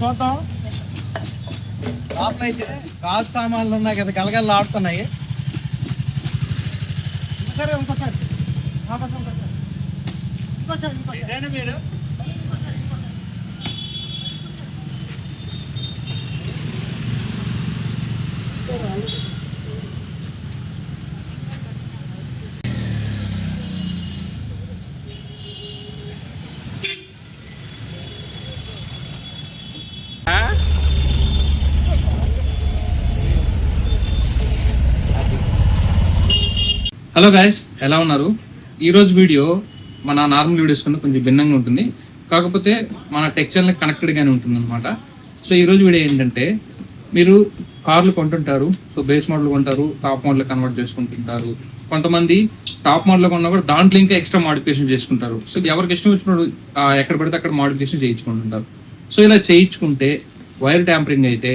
చూద్దాం లోపల అయితే గాజు సామాన్లు ఉన్నాయి కదా గలగలు ఆడుతున్నాయి ఇంకోసారి, ఇంకోసారి. ఆ పక్క, ఇంకోసారి. ఇంకోసారి, ఇంకోసారి. ఇదేనా మీరు హలో గాయస్ ఎలా ఉన్నారు? ఈరోజు వీడియో మన నార్మల్ వీడియోస్ కన్నా కొంచెం భిన్నంగా ఉంటుంది. కాకపోతే మన టెక్ ఛానల్ కనెక్టెడ్గానే ఉంటుంది అనమాట సో ఈరోజు వీడియో ఏంటంటే మీరు కార్లు కొంటుంటారు. సో బేస్ మోడల్ కొంటారు టాప్ మోడల్ కన్వర్ట్ చేసుకుంటుంటారు. కొంతమంది టాప్ మోడల్ కొన్నా కూడా దాంట్లో ఇంకా ఎక్స్ట్రా మాడిఫికేషన్ చేసుకుంటారు. సో ఎవరికి ఇష్టం వచ్చినప్పుడు ఎక్కడ పడితే అక్కడ మాడిఫికేషన్ చేయించుకుంటుంటారు. సో ఇలా చేయించుకుంటే వైర్ ట్యాంపరింగ్ అయితే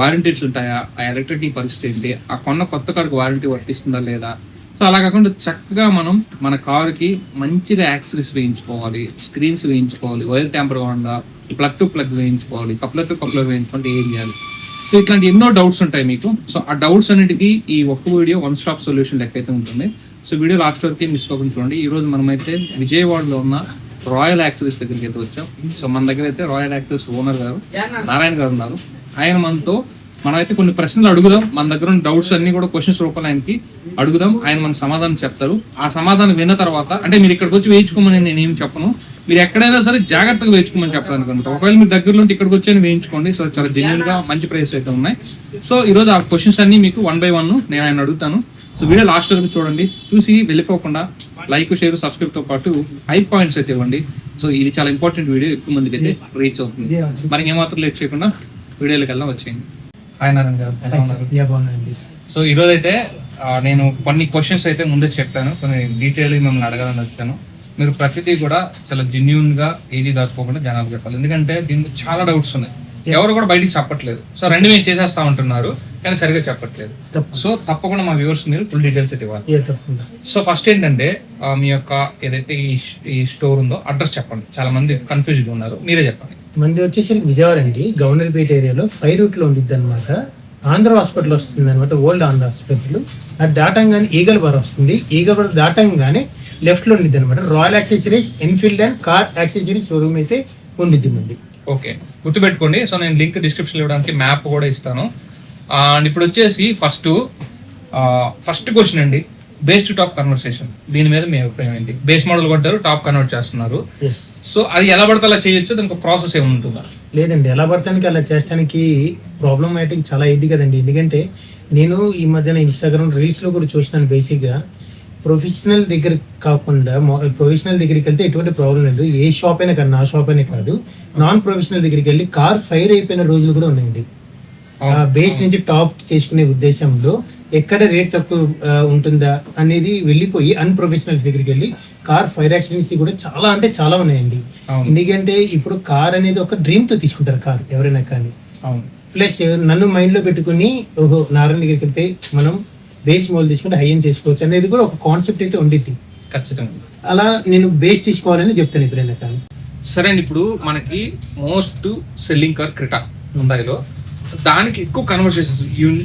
వారంటీస్ ఉంటాయా? ఆ ఎలక్ట్రికల్ పరిస్థితి ఏంటి? ఆ కొన్న కొత్త కార్కి వారంటీ వర్తిస్తుందా లేదా? సో అలా కాకుండా చక్కగా మనం మన కారుకి మంచిగా యాక్సరీస్ వేయించుకోవాలి స్క్రీన్స్ వేయించుకోవాలి వైర్ ట్యాంపర్ కాకుండా ప్లగ్ టు ప్లగ్ వేయించుకోవాలి కప్లర్ టు కప్లర్ వేయించుకుంటే ఏం చేయాలి? సో ఇట్లాంటి ఎన్నో డౌట్స్ ఉంటాయి మీకు. సో ఆ డౌట్స్ అన్నిటికీ ఈ ఒక్క వీడియో వన్ స్టాప్ సొల్యూషన్ లెక్క అయితే ఉంటుంది. సో వీడియో లాస్ట్ వరకు మిస్ అవ్వకుండా చూడండి. ఈ రోజు మనమైతే విజయవాడలో ఉన్న రాయల్ యాక్సరీస్ దగ్గరికి అయితే వచ్చాం. సో మన దగ్గర అయితే రాయల్ యాక్సెస్ ఓనర్ గారు నారాయణ గారు ఉన్నారు. ఆయన మనతో మనమైతే కొన్ని ప్రశ్నలు అడుగుదాం. మన దగ్గర ఉన్న డౌట్స్ అన్ని కూడా క్వశ్చన్స్ రూపంలో ఆయనకి అడుగుదాం. ఆయన మన సమాధానం చెప్తారు. ఆ సమాధానం విన్న తర్వాత అంటే మీరు ఇక్కడికి వచ్చి వేయించుకోమని నేను ఏం చెప్పను. మీరు ఎక్కడైనా సరే జాగ్రత్తగా వేయించుకోమని చెప్పడానికి అనమాట ఒకవేళ మీరు దగ్గరలో ఉంటే ఇక్కడికి వచ్చి వేయించుకోండి. సో చాలా జెన్యున్గా మంచి ప్రైస్ అయితే ఉన్నాయి. సో ఈ రోజు ఆ క్వశ్చన్స్ అన్ని మీకు వన్ బై వన్ నేను ఆయన అడుగుతాను. సో వీడియో లాస్ట్ వరకు చూడండి. చూసి వెళ్ళిపోకుండా లైక్ షేర్ సబ్స్క్రైబ్తో పాటు హై పాయింట్స్ అయితే ఇవ్వండి. సో ఇది చాలా ఇంపార్టెంట్ వీడియో ఎక్కువ మందికి అయితే రీచ్ అవుతుంది. మరి ఏమాత్రం లేట్ చేయకుండా వీడియోలోకి వెళ్దాం వచ్చేయండి. హాయ్ నారాయణ గారు ఎలా ఉన్నారు? బాగుందండి సో ఈరోజు అయితే నేను కొన్ని క్వశ్చన్స్ అయితే ముందే చెప్పాను. కొన్ని డీటెయిల్ మిమ్మల్ని అడగాలని వచ్చాను. మీరు ప్రతిదీ కూడా చాలా జెన్యున్గా ఏది దాచుకోకుండా జనాలు చెప్పాలి. ఎందుకంటే దీనికి చాలా డౌట్స్ ఉన్నాయి. ఎవరు కూడా బయటికి చెప్పట్లేదు. సో రెండు మేము చేసేస్తా ఉంటున్నారు. కానీ సరిగా చెప్పట్లేదు. సో తప్పకుండా మా వ్యూవర్స్ మీరు ఫుల్ డీటెయిల్స్ అయితే ఇవ్వాలి. సో ఫస్ట్ ఏంటంటే మీ యొక్క ఏదైతే ఈ స్టోర్ ఉందో అడ్రస్ చెప్పండి. చాలా మంది కన్ఫ్యూజ్డ్ ఉన్నారు. మీరే చెప్పండి. మంది వచ్చేసి విజయవాడ అండి. గవర్నర్పేట ఏరియాలో ఫైవ్ రూట్లో ఉండిద్ది అనమాట ఆంధ్ర హాస్పిటల్ వస్తుంది అనమాట ఓల్డ్ ఆంధ్ర హాస్పిటల్. అది దాటంగానే ఈగల్ బార్ వస్తుంది. ఈగల్ బార్ దాటంగానే లెఫ్ట్లో ఉండిద్ది అనమాట Royal accessories Enfield and car accessories showroom అయితే ఉండిద్ది మంది. ఓకే. గుర్తుపెట్టుకోండి. సో నేను లింక్ డిస్క్రిప్షన్ ఇవ్వడానికి మ్యాప్ కూడా ఇస్తాను. అండ్ ఇప్పుడు వచ్చేసి ఫస్ట్ ఫస్ట్ క్వశ్చన్ అండి. Base to top conversation. దీని మీద మీ అభిప్రాయం ఏంటి? బేస్ మోడల్ కొంటారు టాప్ కన్వర్ట్ చేస్తున్నారు. సో అది ఎలా పడితే అలా చేయొచ్చు దానికి ప్రాసెస్ ఏముంటుందా లేదండి ఎలా పడతానికి అలా చేస్తానికి ప్రాబ్లమాటిక్ చాలా ఇది కదండి. ఎందుకంటే నేను ఈ మధ్యన ఇన్స్టాగ్రామ్ రీల్స్లో కూడా చూసినాను బేసిక్గా. ప్రొఫెషనల్ దగ్గర కాకుండా ప్రొఫెషనల్ దగ్గరికి వెళ్తే ఎటువంటి ప్రాబ్లం లేదు. ఏ షాప్ అయినా కాదు నా షాప్ అయినా కాదు నాన్ ప్రొఫెషనల్ దగ్గరికి వెళ్ళి కార్ ఫైర్ అయిపోయిన రోజులు కూడా ఉన్నాయండి. బేస్ నుంచి టాప్ చేసుకునే ఉద్దేశంలో ఎక్కడ రేట్ తక్కువ ఉంటుందా అనేది వెళ్ళిపోయి అన్ప్రొఫెషనల్స్ దగ్గరికి వెళ్ళి కార్ ఫైర్ యాక్సిడెంట్స్ కూడా చాలా అంటే చాలా ఉన్నాయండి. ఎందుకంటే ఇప్పుడు కార్ అనేది ఒక డ్రీమ్తో తీసుకుంటారు కార్ ఎవరైనా కానీ. ప్లస్ నన్ను మైండ్లో పెట్టుకుని ఓహో నారాయణ దగ్గరికి వెళ్తే మనం బేస్ మోల్ తీసుకుంటే హై ఎండ్ చేసుకోవచ్చు అనేది కూడా ఒక కాన్సెప్ట్ అయితే ఉండిద్ది. ఖచ్చితంగా. అలా నేను బేస్ తీసుకోవాలని చెప్తాను ఎప్పుడైనా కానీ. సరే అండి ఇప్పుడు మనకి మోస్ట్ సెల్లింగ్ కార్ క్రిటా ముంబైలో. దానికి ఎక్కువ కన్వర్సేషన్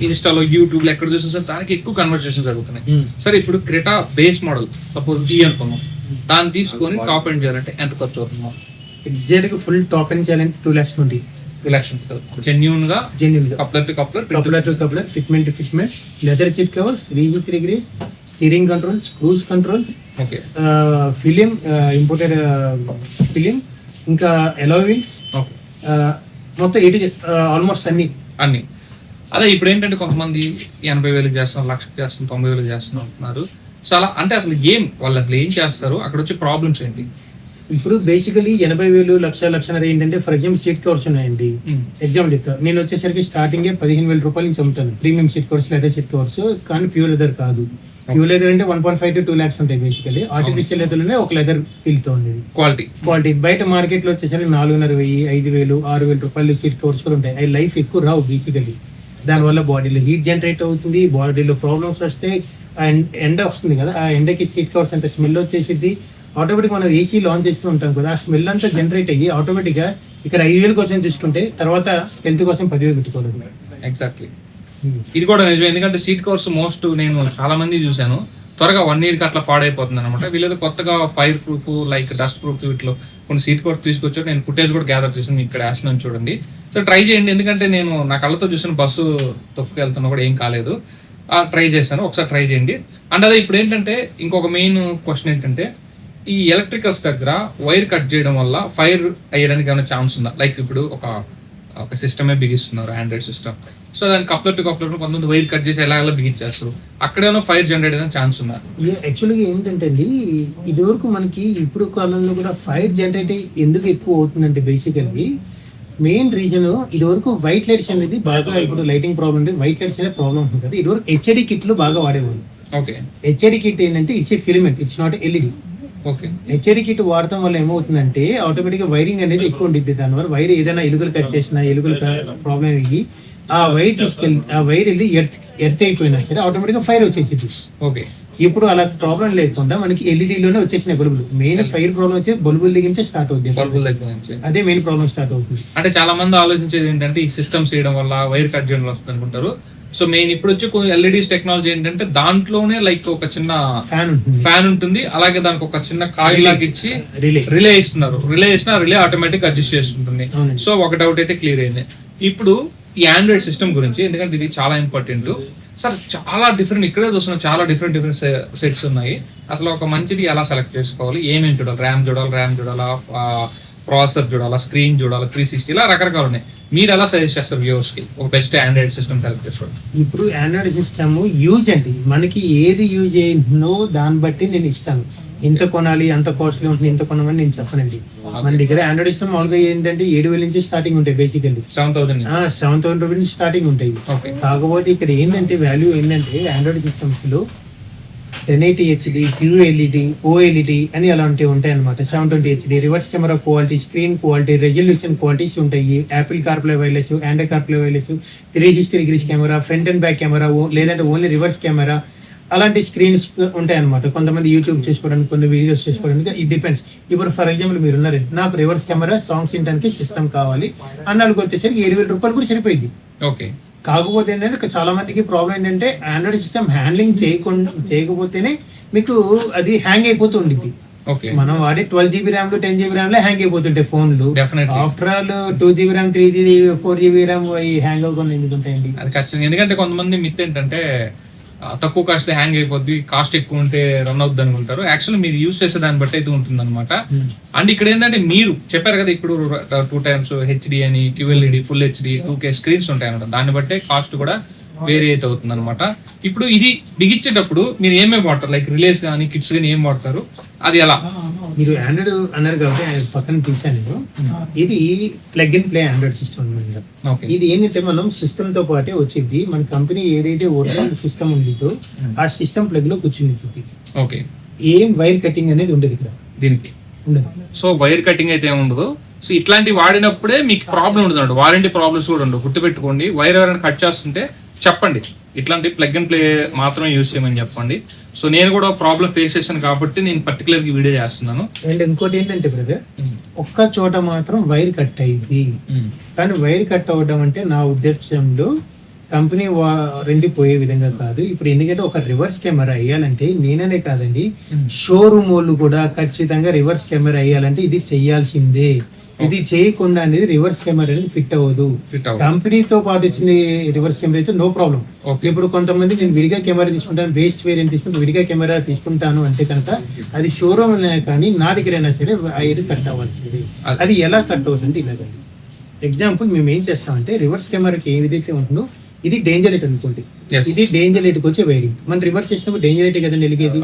ఇన్స్టాలో యూట్యూబ్లో ఎక్కడ చూసినా సరే దానికి ఎక్కువ కన్వర్సేషన్ జరుగుతున్నాయి. సరే ఇప్పుడు క్రిటా బేస్ మోడల్ సపోజ్ ఈ అనుకున్నాం దాన్ని తీసుకొని టాప్ ఎండ్ చేయాలంటే ఎంత ఖర్చు అవుతుందో. ఎగ్జాక్ట్గా ఫుల్ టాప్ అండ్ చేయాలంటే టూ ల్యాక్స్ ట్వంటీ ఎలక్షన్స్ జెన్యున్గా జెన్యున్గా coupler to coupler coupler to coupler fitment to fitment leather seat covers రీవిత్ రిగ్రీస్ steering controls cruise controls okay film imported film ఇంకా ఎలో వీల్స్ ఓకే మొత్తం ఎయిట్ ఆల్మోస్ట్ అన్ని. అన్ని. అదే ఇప్పుడు ఏంటంటే కొంతమంది ఎనభై వేలకు చేస్తాం లక్షకు చేస్తాం తొంభై వేలకు చేస్తున్నాం అంటున్నారు. సో అలా అంటే అసలు ఏం వాళ్ళు అసలు ఏం చేస్తారు? అక్కడ వచ్చే ప్రాబ్లమ్స్ ఏంటి? ఇప్పుడు బేసికలీ ఎనభై వేలు లక్ష లక్షన్నర ఏంటంటే ఫర్ ఎగ్జాంపుల్ సీట్ కవర్స్ ఉన్నాయండి. ఎగ్జాంపుల్ చెప్తా. నేను వచ్చేసరికి స్టార్టింగ్ పదిహేను వేల రూపాయల నుంచి అమ్ముతాను. Premium seat covers leather seat covers కానీ ప్యూర్ లెదర్ కాదు. ప్యూర్ లెదర్ అంటే one point five to two lakhs ఉంటాయి బేసికలీ ఆర్టిఫిషియల్ లెదర్లోనే ఒక లెదర్ ఫీల్తో ఉండేది. క్వాలిటీ క్వాలిటీ బయట మార్కెట్లో వచ్చేసరికి నాలుగున్నర వెయ్యి ఐదు వేలు ఆరు వేల రూపాయలు సీట్ కవర్స్ కూడా ఉంటాయి. అవి లైఫ్ ఎక్కువ రావు బేసికలీ దానివల్ల బాడీలో హీట్ జనరేట్ అవుతుంది బాడీలో ప్రాబ్లమ్స్ వస్తే అండ్ ఎండ వస్తుంది కదా ఆ ఎండకి సీట్ కవర్స్ అంటే స్మెల్ వచ్చేసిద్ది. ఆటోమేటిక్ మనం ఏసీ లాంచ్ చేస్తూ ఉంటాం కదా ఆ స్మెల్ అంతా జనరేట్ అయ్యి ఆటోమేటిక్గా ఇక్కడ ఐదు వేల కోసం చూసుకుంటే తర్వాత హెల్త్ కోసం పదివేలు పెట్టుకోవాలి. ఎగ్జాక్ట్లీ ఇది కూడా నిజమే. ఎందుకంటే సీట్ కవర్స్ మోస్ట్ నేను చాలా మంది చూశాను. త్వరగా వన్ ఇయర్కి అట్లా పాడైపోతుంది అనమాట వీళ్ళేదో కొత్తగా fire proof like dust proof వీటిలో కొన్ని సీట్ కవర్స్ తీసుకొచ్చారు. నేను ఫుటేజ్ కూడా గ్యాదర్ చేసాను మీకు ఇక్కడ వేస్తున్నాను చూడండి. సో ట్రై చేయండి. ఎందుకంటే నేను నా కళ్ళతో చూసిన బస్సు తొక్కుకెళ్తున్నా కూడా ఏం కాలేదు. ట్రై చేశాను. ఒకసారి ట్రై చేయండి. అండ్ అదే ఇప్పుడు ఏంటంటే ఇంకొక మెయిన్ క్వశ్చన్ ఏంటంటే ఈ ఎలక్ట్రికల్స్ దగ్గర వైర్ కట్ చేయడం వల్ల ఫైర్ అయ్యడానికి ఏమైనా ఛాన్స్ ఉందా? లైక్ ఇప్పుడు ఒక ఒక సిస్టమే బిగిస్తున్నారు ఆండ్రాయిడ్ సిస్టమ్ సో దాని కప్లర్ టు కప్లర్ కొంతమంది వైర్ కట్ చేసి ఎలా ఎలా బిగించేస్తారు అక్కడేమో ఫైర్ జనరేట్ అయిన ఛాన్స్ ఉందా యాక్చువల్గా ఏంటంటే అండి ఇది వరకు మనకి ఇప్పుడు కాలంలో కూడా ఫైర్ జనరేట్ ఎందుకు ఎక్కువ అవుతుందంటే బేసికల్లీ మెయిన్ రీజన్ ఇది వరకు వైట్ లైట్స్ అనేది బాగా ఇప్పుడు లైటింగ్ ప్రాబ్లమ్ వైట్ లైట్స్ అనేది ప్రాబ్లమ్ ఉంటుంది కదా. ఇది వరకు హెచ్ఐడి కిట్లు బాగా వాడేవాళ్ళు. ఓకే హెచ్ఐడి కిట్ ఏంటంటే it's a filament it's not LED okay. HID kit వాడటం వల్ల ఏమవుతుందంటే ఆటోమేటిక్గా వైరింగ్ అనేది ఎక్కువ ఉండిద్ది. దానివల్ల వైర్ ఏదైనా ఎలుకలు కట్ చేసినా ఎలుకలు ప్రాబ్లం అయ్యి ఆ వైర్ తీసుకెళ్ళి ఆ వైర్ వెళ్ళి ఎర్త్ ఎర్త్ అయిపోయినా సరే ఆటోమేటిక్గా ఫైర్ వచ్చేసింది ఓకే. ఇప్పుడు అలా ప్రాబ్లం లేకుండా మనకి LED లోనే వచ్చేసిన బల్బులు. మెయిన్ ఫైర్ ప్రాబ్లం వచ్చి బల్బుల దగ్గర నుంచే స్టార్ట్ అవుతుంది బల్బుల దగ్గర నుంచి. అదే మెయిన్ ప్రాబ్లం స్టార్ట్ అవుతుంది అంటే చాలా మంది ఆలోచించేది ఏంటంటే ఈ సిస్టమ్స్ చేయడం వల్ల వైర్ కట్ చేయడం వస్తుంది అనుకుంటారు సో మెయిన్ ఇప్పుడు వచ్చి కొన్ని ఎల్ఈడిస్ టెక్నాలజీ ఏంటంటే దాంట్లోనే లైక్ ఒక చిన్న ఫ్యాన్ ఫ్యాన్ ఉంటుంది. అలాగే దానికి ఒక చిన్న కాయిల్ లాగా ఇచ్చి రిలే రిలే ఇస్తున్నారు. రిలే ఇస్తున్నా రిలే ఆటోమేటిక్ అడ్జస్ట్ అవునండి. సో ఒక డౌట్ అయితే క్లియర్ అయింది. ఇప్పుడు ఈ ఆండ్రాయిడ్ సిస్టమ్ గురించి ఎందుకంటే ఇది చాలా ఇంపార్టెంట్ సార్ చాలా డిఫరెంట్ ఇక్కడే చూస్తున్న చాలా డిఫరెంట్ డిఫరెంట్ సెట్స్ ఉన్నాయి. అసలు ఒక మంచిది ఎలా సెలెక్ట్ చేసుకోవాలి? ఏమేమి చూడాలి? ర్యామ్ చూడాలి ర్యామ్ చూడాలా? ప్రాసెసర్ చూడాలా స్క్రీన్ చూడాలా త్రీ సిక్స్టీ ఇలా రకరకాలు ఉన్నాయి. మీరు ఎలా సజెస్ట్ చేస్తారు వ్యూవర్స్కి? ఒక బెస్ట్ ఆండ్రాయిడ్ సిస్టమ్ సెలెక్ట్ చేసుకోవడం. ఇప్పుడు ఆండ్రాయిడ్ సిస్టమ్ యూజ్ అండి. మనకి ఏది యూజ్ అయినో దాన్ని బట్టి నేను ఇస్తాను. ఇంత కొనాలి అంత కాస్ట్లీ ఉంటుంది ఇంత కొనమని నేను చెప్పనండి. మన దగ్గర ఆండ్రాయిడ్ సిస్టమ్ మామూలుగా ఏంటంటే ఏడు వేల నుంచి స్టార్టింగ్ ఉంటాయి basically seven thousand seven thousand rupees నుంచి స్టార్టింగ్ ఉంటాయి. కాకపోతే ఇక్కడ ఏంటంటే వాల్యూ ఏంటంటే ఆండ్రాయిడ్ సిస్టమ్స్లో ten eighty HD QLED OLED అని అలాంటివి ఉంటాయి అనమాట seven twenty HD reverse camera quality screen quality resolution qualities ఉంటాయి. Apple CarPlay wireless Android CarPlay wireless three history grace camera front and back camera లేదంటే only reverse camera అలాంటి screens ఉంటాయి అనమాట కొంతమంది యూట్యూబ్ చేసుకోవడానికి కొన్ని వీడియోస్ చేసుకోవడానికి ఇట్ డిపెండ్స్ ఇప్పుడు ఫర్ ఎగ్జాంపుల్ మీరు ఉన్నారు నాకు రివర్స్ కెమెరా సాంగ్స్ వినడానికి సిస్టమ్ కావాలి. అన్నాళ్ళకి వచ్చేసరికి ఏడు వేల రూపాయలు కూడా సరిపోయింది. ఓకే కాకపోతే ఏంటంటే చాలా మందికి ప్రాబ్లం ఏంటంటే ఆండ్రాయిడ్ సిస్టమ్ హ్యాండ్లింగ్ చేయకుండా చేయకపోతేనే మీకు అది హ్యాంగ్ అయిపోతూ ఉండిద్ది. ఓకే మనం వాడే twelve GB RAM ten GB ర్యామ్లో hang అయిపోతుంటాయి ఫోన్లు. After all two GB RAM three GB four GB RAM hang అవ్వకుండా ఎందుకు ఉంటాయండి? అది ఖచ్చితంగా. ఎందుకంటే కొంతమంది మిత్ ఏంటంటే తక్కువ కాస్ట్ హ్యాంగ్ అయిపోద్ది కాస్ట్ ఎక్కువ ఉంటే రన్ అవుద్ది అనుకుంటారు యాక్చువల్లీ మీరు యూస్ చేసే దాన్ని బట్టి అయితే ఉంటుంది అనమాట అండ్ ఇక్కడ ఏంటంటే మీరు చెప్పారు కదా ఇప్పుడు టూ టైమ్స్ హెచ్డి అని QLED full HD two K screens ఉంటాయి అనమాట దాన్ని బట్టే కాస్ట్ కూడా వేరీ అయితే అవుతుంది అనమాట ఇప్పుడు ఇది బిగించేటప్పుడు మీరు ఏమేమి వాడతారు? లైక్ రిలేస్ కానీ కిట్స్ కానీ ఏం వాడతారు? అది ఎలా? మీరు ఆండ్రాయిడ్ అన్నారు కాబట్టి పక్కన తీసాను నేను. ఇది plug in play Android system అనమాట ఓకే. ఇది ఏంటంటే మనం సిస్టమ్తో పాటే వచ్చింది. మన కంపెనీ ఏదైతే ఒరిజినల్ సిస్టమ్ ఉందో ఆ సిస్టమ్ ప్లగ్లో కూర్చుని ఓకే. ఏం వైర్ కటింగ్ అనేది ఉండదు ఇక్కడ. దీనికి? ఉండదు. సో వైర్ కటింగ్ అయితే ఉండదు? సో ఇట్లాంటి వాడినప్పుడే మీకు ప్రాబ్లం ఉండదు అండి వారంటీ ప్రాబ్లమ్స్ కూడా ఉండవు. గుర్తుపెట్టుకోండి. వైర్ ఎవరైనా కట్ చేస్తుంటే చెప్పండి. ఇట్లాంటి ప్లగ్ అండ్ ప్లే మాత్రమే యూస్ చేయమని చెప్పండి. సో నేను కూడా ప్రాబ్లం ఫేస్ చేశాను కాబట్టి నేను పర్టికులర్ వీడియో చేస్తున్నాను. అండ్ ఇంకోటి ఏంటంటే బ్రదర్ ఒక్క చోట మాత్రం వైర్ కట్ అయింది. కానీ వైర్ కట్ అవ్వడం అంటే నా ఉద్దేశంలో కంపెనీ వారంటీ పోయే విధంగా కాదు. ఇప్పుడు ఎందుకంటే ఒక రివర్స్ కెమెరా వేయాలంటే నేననే కాదండి షోరూమ్ వాళ్ళు కూడా ఖచ్చితంగా రివర్స్ కెమెరా వేయాలంటే ఇది చెయ్యాల్సిందే ఇది చేయకుండా అనేది రివర్స్ కెమెరా అనేది ఫిట్ అవ్వదు. కంపెనీతో పాటు వచ్చిన రివర్స్ కెమెరా అయితే నో ప్రాబ్లం ఇప్పుడు కొంతమంది నేను విడిగా కెమెరా తీసుకుంటాను వేస్ట్ వేరియంట్ తీసుకుంటే విడిగా కెమెరా తీసుకుంటాను అంటే కనుక అది షోరూమ్ కానీ నా దగ్గర అయినా సరే ఐదు కట్ అవ్వాల్సింది. అది. ఎలా కట్ అవుతుంది ఇలాగ? ఎగ్జాంపుల్ మేము ఏం చేస్తామంటే రివర్స్ కెమెరాకి ఏ విధంగా ఉంటుందో ఇది డేంజర్ లైట్ అనుకోండి. ఇది డేంజర్ లైట్కి వచ్చే వైరింగ్ మనం రివర్స్ చేసినప్పుడు డేంజర్ లైట్ కదండి వెలిగేది?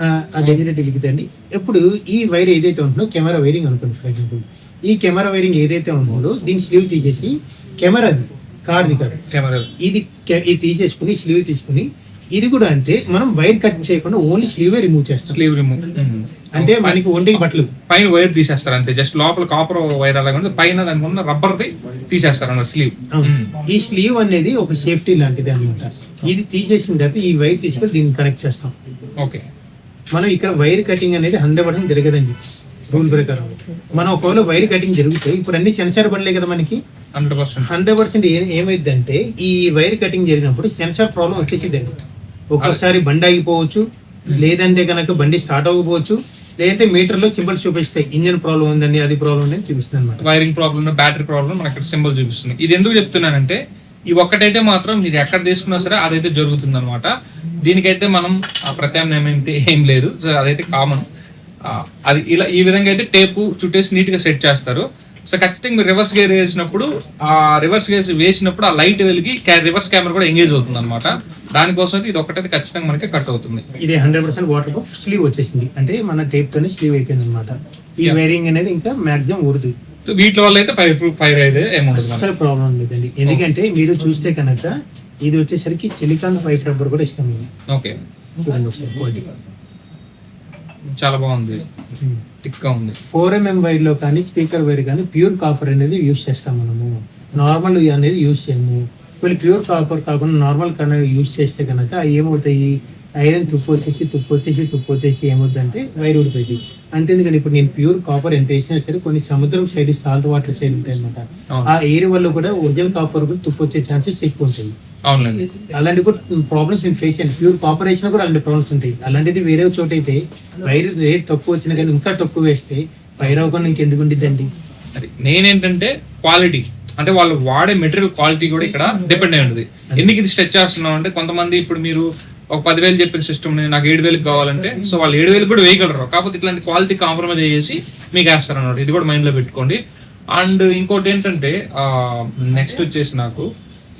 ఆ, లైట్ వెలిగిద్దండి ఇప్పుడు ఈ వైర్ ఏదైతే ఉంటుందో కెమెరా వైరింగ్ అనుకోండి ఫర్ ఎగ్జాంపుల్. ఈ కెమెరా వైరింగ్ ఏదైతే ఉంటుందో దీని స్లీవ్ తీసేసి కెమెరాది కార్ది కాదు. కెమెరా. ఇది ఇది తీసేసుకుని స్లీవ్ తీసుకుని ఇది కూడా అంటే మనం వైర్ కట్ చేయకుండా ఓన్లీ స్లీవే రిమూవ్ చేస్తాం. Sleeve remove. అంటే మనకి ఒంటికి బట్టలు. పైన వైర్ తీసేస్తారు అంతే జస్ట్ లోపల కాపర్ వైర్ అలాగే ఉంటుంది పైన దానికి ఉన్న రబ్బర్ది తీసేస్తారు అన్నమాట స్లీవ్. ఈ స్లీవ్ అనేది ఒక సేఫ్టీ లాంటిది అనమాట ఇది తీసేసిన తర్వాత ఈ వైర్ తీసుకొని దీన్ని కనెక్ట్ చేస్తాం. ఓకే. మనం ఇక్కడ వైర్ కటింగ్ అనేది హండ్రెడ్ పర్సెంట్ జరగదండి. రూల్ ప్రకారం. మనం ఒకవేళ వైర్ కటింగ్ జరిగితే ఇప్పుడు అన్ని సెన్సార్ బండ్లే కదా మనకి? Hundred percent. హండ్రెడ్ పర్సెంట్ ఏమైందంటే ఈ వైర్ కటింగ్ జరిగినప్పుడు సెన్సార్ ప్రాబ్లం వచ్చేసిందండి. ఒక్కోసారి బండి ఆగిపోవచ్చు లేదంటే కనుక బండి స్టార్ట్ అవ్వకపోవచ్చు లేదంటే మీటర్లో సింబల్స్ చూపిస్తాయి. ఇంజన్ ప్రాబ్లం ఉందండి అది ప్రాబ్లం ఉందని చూపిస్తుంది అనమాట వైరింగ్ ప్రాబ్లమ్ బ్యాటరీ ప్రాబ్లమ్ మనకి సింబల్ చూపిస్తుంది. ఇది ఎందుకు చెప్తున్నానంటే ఈ ఒక్కటైతే మాత్రం మీరు ఎక్కడ తీసుకున్నా సరే అదైతే జరుగుతుంది అనమాట దీనికైతే మనం ప్రత్యామ్నాయం అయితే ఏం లేదు. సో అదైతే కామన్. అది ఇలా ఈ విధంగా అయితే టేపు చుట్టేసి నీట్గా సెట్ చేస్తారు. సో ఖచ్చితంగా మీరు రివర్స్ గేర్ వేసినప్పుడు ఆ రివర్స్ గేర్ వేసినప్పుడు ఆ లైట్ వెలిగి రివర్స్ కెమెరా కూడా ఎంగేజ్ అవుతుంది అనమాట దానికోసం ఇది ఒకటైతే ఖచ్చితంగా మనకి కట్ అవుతుంది. ఇది hundred percent water proof sleeve వచ్చేసింది. అంటే మన టేప్ తోనే స్లీవ్ అయిపోయింది అనమాట ఈ వైరింగ్ అనేది ఇంకా మాక్సిమం ఊరుతుంది. వీటి వల్ల అయితే ఫైవ్ ఫైవ్ అయితే ఏముంటుంది. అసలు ప్రాబ్లం లేదండి. ఎందుకంటే మీరు చూస్తే కనుక ఇది వచ్చేసరికి సిలికాన్ ఫైవ్ రబ్బర్ కూడా ఇస్తాం మేము. ఓకే. చూడండి. చాలా బాగుంది. థిక్గా ఉంది. ఫోర్ ఎంఎం వైర్లో కానీ స్పీకర్ వైర్ కానీ ప్యూర్ కాపర్ అనేది యూజ్ చేస్తాం మనము. నార్మల్ అనేది యూజ్ చేయము. వీళ్ళు ప్యూర్ కాపర్ కాకుండా నార్మల్ కన్నా యూజ్ చేస్తే కనుక అవి ఏమవుతాయి? ఐరన్ తుప్పు వచ్చేసి తుప్పు వచ్చేసి తుప్పు వచ్చేసి ఏమవుతుందంటే వైర్ ఊడిపోయింది. అంతేందుకని ఇప్పుడు నేను ప్యూర్ కాపర్ ఎంత వేసినా సరే కొన్ని సముద్రం సైడ్ సాల్ట్ వాటర్ సైడ్ ఉంటాయి అనమాట. ఆ ఎయిర్ వల్ల కూడా ఒరిజినల్ కాపర్ కూడా తుప్పు వచ్చే ఛాన్సెస్ ఎక్కువ ఉంటుంది అలాంటి కూడా ప్రాబ్లమ్స్ నేను ఫేస్ చేయండి ప్యూర్ కాపర్ వేసినా కూడా అలాంటి ప్రాబ్లమ్స్ ఉంటాయి. అలాంటిది వేరే చోట అయితే వైర్ రేట్ తక్కువ వచ్చినా కానీ ఇంకా తక్కువ వేస్తే వైర్ అవ్వకుండా ఇంకెందుకు ఉండిద్దండి? నేనేంటంటే క్వాలిటీ అంటే వాళ్ళు వాడే మెటీరియల్ క్వాలిటీ కూడా ఇక్కడ డిపెండ్ అయి ఉంటుంది. ఎందుకు ఇది స్ట్రెచ్ చేస్తున్నాం అంటే కొంతమంది ఇప్పుడు మీరు ఒక పదివేలు చెప్పిన సిస్టమ్ నాకు ఏడు వేలకు కావాలంటే సో వాళ్ళు ఏడు వేలకు కూడా వేయగలరు. కాకపోతే ఇట్లాంటి క్వాలిటీ కాంప్రమైజ్ చేసి మీకు వేస్తారు అన్నమాట ఇది కూడా మైండ్లో పెట్టుకోండి. అండ్ ఇంకోటి ఏంటంటే నెక్స్ట్ వచ్చేసి నాకు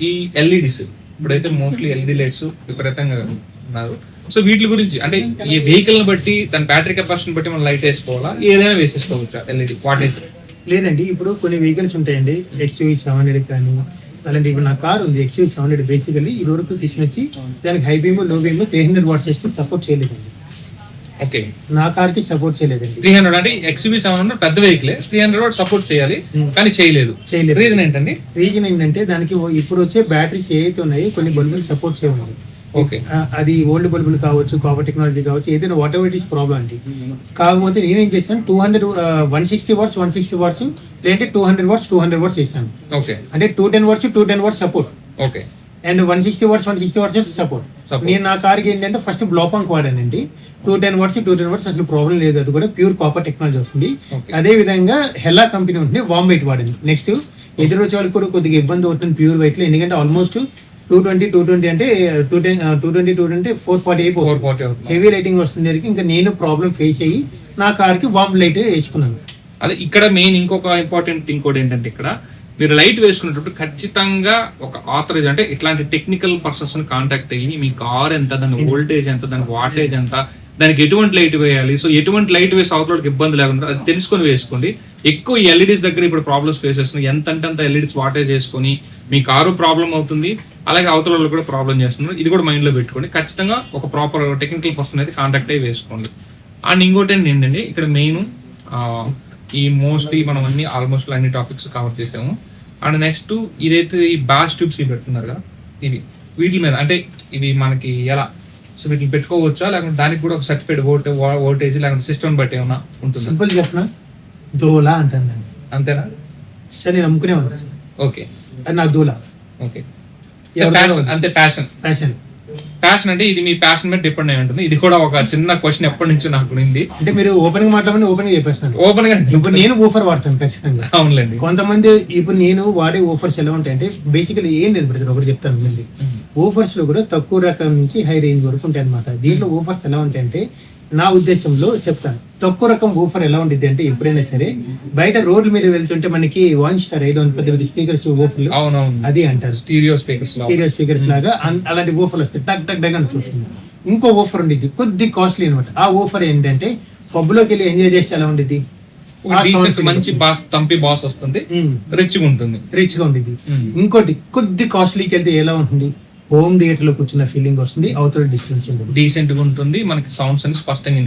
ఈ ఎల్ఈడిస్ ఇప్పుడైతే మోస్ట్లీ ఎల్ఈడి లైట్స్ విపరీతంగా ఉన్నారు. సో వీటి గురించి అంటే ఈ వెహికల్ బట్టి దాని బ్యాటరీ కెపాసిటీని బట్టి మనం లైట్ వేసుకోవాలా? ఏదైనా వేసేసుకోవచ్చా ఎల్ఈడి వాటేజ్ లేదండి ఇప్పుడు కొన్ని వెహికల్స్ ఉంటాయండి. ఎక్స్యూవీ సెవెన్ కానీ అలాంటి ఇప్పుడు నా కార్ ఉంది ఎక్స్యూవీ సెవెన్ హండ్రెడ్ బేసికలీ ఈ వరకు తీసుకొచ్చి దానికి హై బీమ్లో బీమ్ త్రీ హండ్రెడ్ వాట్స్ చేస్తే సపోర్ట్ చేయలేదండి. ఓకే. నా కార్కి సపోర్ట్ చేయలేదండి. త్రీ హండ్రెడ్ అంటే ఎక్స్యూవీ సెవెన్ హండ్రెడ్ పెద్ద vehicle three hundred watt support చేయాలి కానీ చేయలేదు. చేయలేదు. రీజన్ ఏంటండి? రీజన్ ఏంటంటే దానికి ఇప్పుడు వచ్చే బ్యాటరీస్ ఏవైతే ఉన్నాయో కొన్ని బల్బులు సపోర్ట్ చేయమని ఓకే అది ఓల్డ్ బల్బులు కావచ్చు కాపర్ టెక్నాలజీ కావచ్చు ఏదైనా whatever it is problem అండి కాకపోతే నేనేం చేశాను two hundred one sixty watts one sixty watts లేదంటే two hundred watts two hundred watts చేశాను. ఓకే అంటే two ten watts two ten watts support okay and one sixty watts one sixty watts support. నేను నా కార్కి ఏంటంటే first బ్లాపాంక్ వాడానండి. Two ten watts two ten watts అసలు problem లేదు. అది కూడా ప్యూర్ కాపర్ టెక్నాలజీ వస్తుంది. అదే విధంగా హెల్లా కంపెనీ ఉంటుంది వామ్ వెయిట్ వాడండి నెక్స్ట్ ఎదురు వచ్చే వాళ్ళకి కూడా కొద్దిగా ఇబ్బంది అవుతుంది ప్యూర్ వెయిట్లో. ఎందుకంటే almost two twenty two twenty అంటే two ten two twenty two twenty four forty four అయిపోతుంది. ఫార్టీ హెవీ లైటింగ్ వస్తుంది ఇంకా నేను ప్రాబ్లం ఫేస్ అయ్యి నా కార్కి వామ్ లైట్ వేసుకున్నాను. అదే ఇక్కడ మెయిన్ ఇంకొక ఇంపార్టెంట్ థింగ్ కూడా ఏంటంటే ఇక్కడ మీరు లైట్ వేసుకునేటప్పుడు ఖచ్చితంగా ఒక ఆథరైజ్ అంటే ఇట్లాంటి టెక్నికల్ పర్సన్స్ కాంటాక్ట్ అయ్యి మీ కార్ ఎంత దాని వోల్టేజ్ ఎంత దాని వాటేజ్ ఎంత దానికి ఎటువంటి లైట్ వేయాలి? సో ఎటువంటి లైట్ వేసి అవతలకి ఇబ్బంది లేకుండా అది తెలుసుకొని వేసుకోండి. ఎక్కువ ఎల్ఈడీస్ దగ్గర ఇప్పుడు ప్రాబ్లమ్స్ ఫేస్ చేస్తున్నాయి. ఎంత అంటే అంత ఎల్ఈడీస్ వాటేజ్ చేసుకొని మీ కారు ప్రాబ్లం అవుతుంది అలాగే అవతల వాళ్ళు కూడా ప్రాబ్లం చేస్తున్నారు. ఇది కూడా మైండ్లో పెట్టుకోండి. ఖచ్చితంగా ఒక ప్రాపర్ టెక్నికల్ పర్సన్ అయితే కాంటాక్ట్ అయ్యి వేసుకోండి. అండ్ ఇంకోటి ఏంటంటే ఇక్కడ మెయిన్ ఈ మోస్ట్లీ మనం అన్ని ఆల్మోస్ట్ అన్ని టాపిక్స్ కవర్ చేసాము. అండ్ నెక్స్ట్ ఇదైతే ఈ బ్యాష్ ట్యూబ్స్ ఇవి పెడుతున్నారు కదా ఇవి. వీటి మీద అంటే ఇవి మనకి ఎలా? సో వీటిని పెట్టుకోవచ్చా? లేకుంటే దానికి కూడా ఒక సర్టిఫైడ్ ఓట్ ఓటేజ్ లేకుంటే సిస్టమ్ బట్టి ఏమైనా ఉంటుందా? సింపుల్ చెప్పిన దోలా అంటుందండి అంతేనా? సరే నేను సార్ ఓకే. అది నా దోలా. ఓకే. ప్యాషన్ అంతే ప్యాషన్ ఫ్యాషన్ ప్యాషన్ అంటే ఇది మీ ప్యాషన్ మీద డిపెండ్ అయి ఉంటుంది. ఇది కూడా ఒక చిన్న క్వశ్చన్ ఎప్పటి నుంచో నాకు ఉంది. అంటే మీరు ఓపెన్గా మాట్లాడమని ఓపెన్గా చెప్పేస్తాను ఓపెన్గా ఇప్పుడు నేను ఊఫర్ వాడతాను ఖచ్చితంగా. అవునులేండి. కొంతమంది ఇప్పుడు నేను వాడే ఊఫర్స్ ఎలా ఉంటాయంటే బేసికలీ ఏం లేదు బ్రదర్ ఒకటి చెప్తాను మళ్ళీ ఊఫర్స్లో కూడా తక్కువ రకం నుంచి హై రేంజ్ వరకు ఉంటాయి అనమాట దీంట్లో ఊఫర్స్ ఎలా ఉంటాయంటే నా ఉద్దేశంలో చెప్తాను. తక్కువ రకం ఊఫర్ ఎలా ఉంటుంది అంటే ఎప్పుడైనా సరే బయట రోడ్ల మీద వెళ్తుంటే మనకి వాయిస్తారు ఐదు పెద్ద పెద్ద స్పీకర్స్ ఊఫర్లు అది అంటారు. స్టీరియో స్పీకర్స్ స్టీరియో స్పీకర్స్ లాగా అలాంటి ఓఫర్లు వస్తాయి. టక్ టక్ అని చూస్తుంది. ఇంకో ఓఫర్ ఉండిద్ది. కొద్ది కాస్ట్లీ అనమాట ఆ ఓఫర్ ఏంటంటే పబ్లోకి వెళ్ళి ఎంజాయ్ చేస్తే ఎలా ఉండిద్ది? మంచి బాస్ తంపి బాస్ వస్తుంది. రిచ్గా ఉంటుంది. రిచ్గా ఉండిద్ది. ఇంకోటి కొద్ది కాస్ట్లీకి వెళ్తే ఎలా ఉంటుంది? హోమ్ థియేటర్లో కూర్చున్న ఫీలింగ్ వస్తుంది అవతల డిస్టెన్స్ ఉంటుంది. డీసెంట్గా ఉంటుంది మనకి సౌండ్స్ అన్ని స్పష్టంగా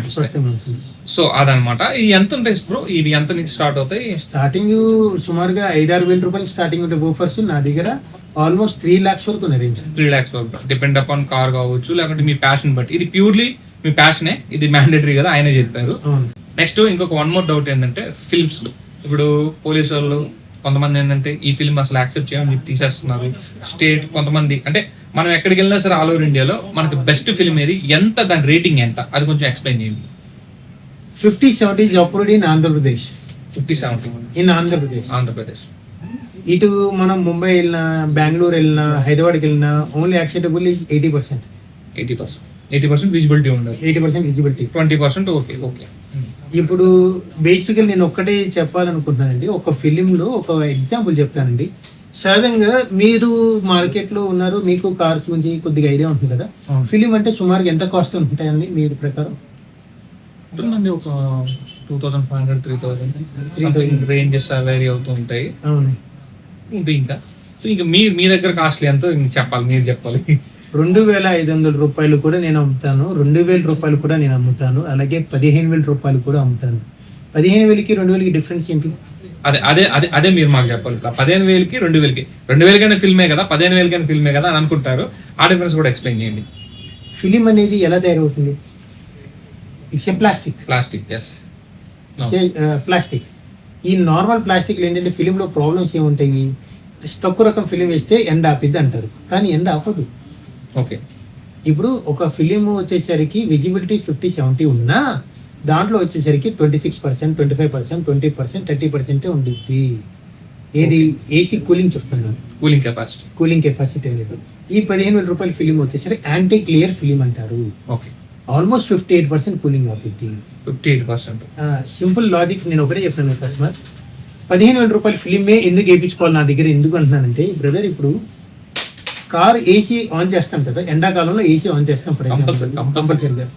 ఉంటుంది. సో అదనమాట ఇది ఎంత ఉంటాయి బ్రో ఇది ఎంత నుంచి స్టార్ట్ అవుతాయి? స్టార్టింగ్ సుమారుగా ఐదారు వేల రూపాయలు స్టార్టింగ్ ఉంటే ఓఫర్స్ నా దగ్గర. ఆల్మోస్ట్ త్రీ లాక్స్ వరకు ఉన్నాయి range three lakhs depend upon car కావచ్చు లేకుంటే మీ ప్యాషన్ బట్టి. ఇది ప్యూర్లీ మీ ప్యాషనే ఇది మ్యాండేటరీ కదా ఆయనే చెప్పారు. నెక్స్ట్ ఇంకొక వన్ మోర్ డౌట్ ఏంటంటే ఫిల్మ్స్ ఇప్పుడు పోలీస్ వాళ్ళు కొంతమంది ఏంటంటే ఈ ఫిల్మ్ అసలు యాక్సెప్ట్ చేయమని చెప్పి తీసేస్తున్నారు. స్టేట్ కొంతమంది అంటే మనం ఎక్కడికి వెళ్ళినా సరే ఆల్ ఓవర్ ఇండియాలో మనకి బెస్ట్ ఫిల్మ్ ఏది? ఎంత దాని రేటింగ్ ఎంత? అది కొంచెం ఎక్స్ప్లెయిన్ చేయండి. Fifty seventy is approved in Andhra Pradesh fifty seventy in Andhra Pradesh Andhra Pradesh ఇటు మనం ముంబై వెళ్ళినా బెంగళూరు వెళ్ళినా హైదరాబాద్కి వెళ్ళినా only acceptable is eighty percent eighty percent eighty percent visibility ఉండాలి eighty percent visibility twenty percent okay okay ఇప్పుడు basically నేను ఒక్కటే చెప్పాలనుకుంటున్నానండి. ఒక ఫిలింలో ఒక ఎగ్జాంపుల్ చెప్తానండి. సహజంగా మీరు మార్కెట్లో ఉన్నారు మీకు కార్స్ గురించి కొద్దిగా ఐడియా ఉంటుంది కదా. ఫిలిం అంటే సుమారుగా ఎంత కాస్ట్ ఉంటాయండి మీరు ప్రకారం? ఉంటుందండి ఒక two thousand five hundred three thousand ranges vary అవుతూ ఉంటాయి. అవును. ఇంకా. సో ఇంకా మీ మీ దగ్గర కాస్ట్లీ ఎంతో ఇంక చెప్పాలి మీరు చెప్పాలి. రెండు వేల ఐదు వందల రూపాయలు కూడా నేను అమ్ముతాను. రెండు వేల రూపాయలు కూడా నేను అమ్ముతాను. అలాగే పదిహేను వేల రూపాయలు కూడా అమ్ముతాను. పదిహేను వేలకి రెండు వేలకి డిఫరెన్స్ ఏంటి? అదే అదే అదే అదే మీరు మాకు చెప్పాలి. పదిహేను వేలకి రెండు వేలకి రెండు వేలకైనా ఫిల్మే కదా పదిహేను వేలకైనా ఫిల్మే కదా అని అనుకుంటారు. ఆ డిఫరెన్స్ కూడా ఎక్స్ప్లెయిన్ చేయండి. ఫిలిం అనేది ఎలా తయారవుతుంది? It's a plastic plastic yes plastic ఈ నార్మల్ ప్లాస్టిక్ ఏంటంటే ఫిలింలో ప్రాబ్లమ్స్ ఏముంటాయి? తక్కువ రకం ఫిలిం వేస్తే ఎండ ఆపిద్ది అంటారు. కానీ ఎండ ఆపదు. ఓకే ఇప్పుడు ఒక ఫిలిం వచ్చేసరికి విజిబిలిటీ ఫిఫ్టీ సెవెంటీ ఉన్నా దాంట్లో వచ్చేసరికి twenty six percent twenty five percent twenty percent thirty పర్సెంటే ఉండిద్ది. ఏది? ఏసీ కూలింగ్ చెప్తున్నాను కూలింగ్ కెపాసిటీ కూలింగ్ కెపాసిటీ అనేది. ఈ పదిహేను వేల రూపాయల ఫిలిం వచ్చేసరికి యాంటీ క్లియర్ ఫిలిం అంటారు. Okay almost fifty eight percent cooling ఆపిద్ది fifty eight percent simple logic నేను ఒకటే చెప్తాను కస్టమర్ పదిహేను వేల రూపాయల ఫిలిమే ఎందుకు వేయించుకోవాలి నా దగ్గర? ఎందుకు అంటున్నానంటే బ్రదర్ ఇప్పుడు కార్ ఏసీ ఆన్ చేస్తాం కదా ఎండాకాలంలో ఏసీ ఆన్ చేస్తాం ఫర్ ఎగ్జాంపుల్ కంపల్సరీగా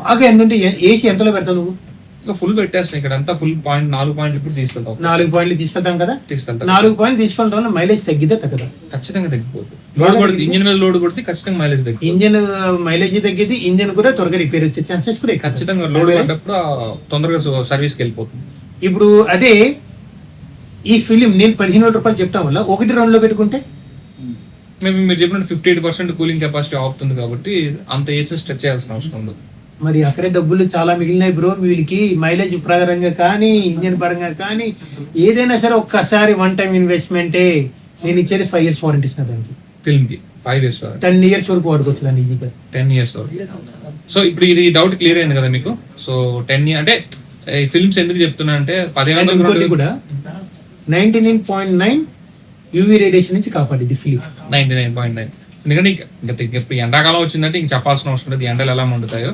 బాగా ఎందుకంటే ఏసీ ఎంతలో పెడతావు నువ్వు? ఇంకా ఫుల్ పెట్టేస్తాను ఇక్కడ అంతా ఫుల్ పాయింట్ నాలుగు పాయింట్లు ఇప్పుడు తీసుకెళ్తాం. నాలుగు పాయింట్లు తీసుకెళ్తాం కదా? తీసుకెళ్తాం. నాలుగు పాయింట్లు తీసుకోవడం వల్ల మైలేజ్ తగ్గితే తగ్గదా? ఖచ్చితంగా తగ్గిపోతుంది లోడ్ కొడితే ఇంజిన్ మీద లోడ్ కొడితే ఖచ్చితంగా మైలేజ్ తగ్గి ఇంజన్ మైలేజ్ తగ్గితే ఇంజన్ కూడా త్వరగా రిపేర్ వచ్చే ఛాన్సెస్ కూడా. ఖచ్చితంగా లోడ్ పడ్డప్పుడు తొందరగా సర్వీస్కి వెళ్ళిపోతుంది. ఇప్పుడు అదే ఈ ఫిలిం నేను పదిహేను రూపాయలు చెప్తాం వల్ల ఒకటి రెండులో పెట్టుకుంటే? మేబీ మీరు చెప్పినట్టు fifty eight percent cooling capacity ఆపుతుంది కాబట్టి అంత ఏసీ స్ట్రెచ్ చేయాల్సిన అవసరం ఉండదు. మరి అక్కడే డబ్బులు చాలా మిగిలినాయి బ్రో. వీళ్ళకి మైలేజ్ ప్రకారంగా కానీ ఇంజన్ పరంగా కానీ ఏదైనా సరే ఒక్కసారి వన్ టైం ఇన్వెస్ట్మెంటే నేను ఇచ్చేది ఫైవ్ ఇయర్స్ వారంటీ దానికి. ఫిల్మ్కి ఫైవ్ ఇయర్స్ టెన్ ఇయర్స్ వరకు వాడుకోవచ్చు దాన్ని ఈజీగా టెన్ ఇయర్స్ సో ఇప్పుడు ఇది డౌట్ క్లియర్ అయింది కదా మీకు? సో టెన్ ఇయర్ అంటే ఈ ఫిల్మ్స్ ఎందుకు చెప్తున్నా అంటే పదిహేను కూడా ninety nine point nine UV radiation నుంచి కాపాడిద్ది film ninety nine point nine. ఎందుకంటే ఇప్పుడు ఎండాకాలం వచ్చిందంటే ఇంక చెప్పాల్సిన అవసరం లేదు. ఎండలు ఎలా మండుతాయో.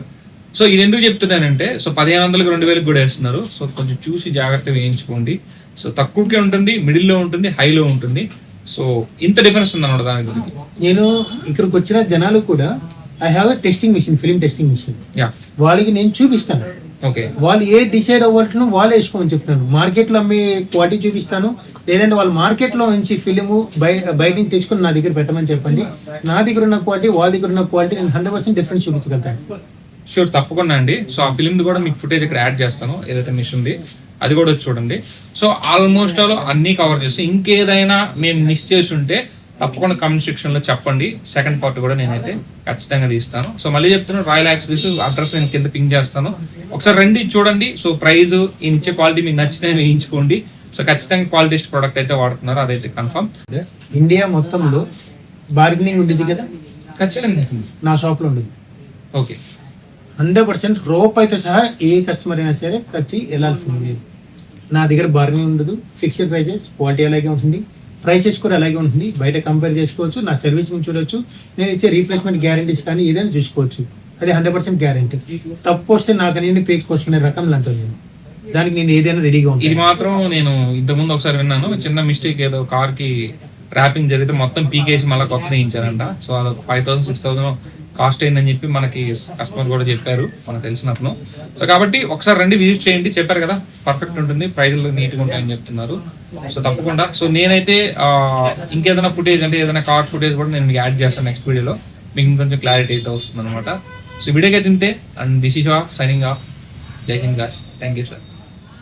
సో ఇది ఎందుకు చెప్తున్నానంటే సో పదిహేను వందలకు రెండు వేలకు కూడా వేస్తున్నారు. సో కొంచెం చూసి జాగ్రత్తగా వేయించుకోండి. సో తక్కువకే ఉంటుంది మిడిల్లో ఉంటుంది హైలో ఉంటుంది. సో ఇంత డిఫరెన్స్ ఉందన్నమాట దాని గురించి. నేను ఇక్కడికి వచ్చిన జనాలు కూడా I have a testing machine film testing machine yeah. వాళ్ళకి నేను చూపిస్తాను. ఓకే. వాళ్ళు ఏ డిసైడ్ అవ్వట్లను వాళ్ళు వేసుకోమని చెప్తున్నాను. మార్కెట్లో అమ్మే క్వాలిటీ చూపిస్తాను. లేదంటే వాళ్ళు మార్కెట్లో నుంచి ఫిలిము బయట బయట నుంచి తెచ్చుకొని నా దగ్గర పెట్టమని చెప్పండి. నా దగ్గర ఉన్న క్వాలిటీ వాళ్ళ దగ్గర ఉన్న క్వాలిటీ నేను హండ్రెడ్ పర్సెంట్ డిఫరెన్స్ చూపించగలుగుతాను షూర్ తప్పకుండా అండి. సో ఆ ఫిల్మ్ కూడా మీకు ఫుటేజ్ ఇక్కడ యాడ్ చేస్తాను ఏదైతే మిస్ ఉంది అది కూడా వచ్చి చూడండి. సో ఆల్మోస్ట్ ఆల్ అన్ని కవర్ చేస్తాం ఇంకేదైనా మేము మిస్ చేసి ఉంటే తప్పకుండా కమెంట్ సెక్షన్లో చెప్పండి. సెకండ్ పార్ట్ కూడా నేనైతే ఖచ్చితంగా తీస్తాను. సో మళ్ళీ చెప్తున్నాను రాయల్ యాక్సరీస్ అడ్రస్ నేను కింద పింక్ చేస్తాను. ఒకసారి రండి చూడండి. సో ప్రైస్ ఇచ్చే క్వాలిటీ మీకు నచ్చితే వేయించుకోండి. సో ఖచ్చితంగా క్వాలిటీ ప్రోడక్ట్ అయితే వాడుతున్నారు అదైతే కన్ఫర్మ్ ఇండియా మొత్తంలో బార్గెనింగ్ ఉండేది కదా? ఖచ్చితంగా. నా షాప్లో ఉండేది ఓకే హండ్రెడ్ పర్సెంట్ రూపాయితో సహా ఏ కస్టమర్ అయినా సరే కట్టి వెళ్ళాల్సింది నా దగ్గర బార్గెనింగ్ ఉండదు ఫిక్స్డ్ ప్రైసెస్ క్వాలిటీ అలాగే ఉంటుంది ప్రైసెస్ కూడా అలాగే ఉంటుంది. బయట కంపేర్ చేసుకోవచ్చు నా సర్వీసింగ్ చూడొచ్చు నేను ఇచ్చే రీప్లేస్మెంట్ గ్యారంటీస్ కానీ ఏదైనా చూసుకోవచ్చు. అది హండ్రెడ్ పర్సెంట్ గ్యారంటీ తప్పు వస్తే నాకు అనేది పేక్ కోసుకునే రకం అంటాను నేను దానికి నేను ఏదైనా రెడీగా ఇది మాత్రం నేను ఇంతకుముందు ఒకసారి విన్నాను. చిన్న మిస్టేక్ ఏదో కార్కి ర్యాపింగ్ జరిగితే మొత్తం పీకేసి మళ్ళీ కొత్త వేయించారంట సో అదొక five thousand six thousand cost అయిందని చెప్పి మనకి కస్టమర్ కూడా చెప్పారు. మనకు తెలిసిన అతను. సో కాబట్టి ఒకసారి రండి విజిట్ చేయండి. చెప్పారు కదా పర్ఫెక్ట్ ఉంటుంది. ప్రైజ్లు నీట్గా ఉంటాయని చెప్తున్నారు. సో తప్పకుండా. సో నేనైతే ఇంకేదైనా ఫుటేజ్ అంటే ఏదైనా కార్ ఫుటేజ్ కూడా నేను మీకు యాడ్ చేస్తాను నెక్స్ట్ వీడియోలో మీకు ఇంకొంచెం క్లారిటీ అయితే వస్తుంది అనమాట సో వీడియోకి అయితే ఇంతే. And this is of signing off జై హింద్ గాష్ thank you sir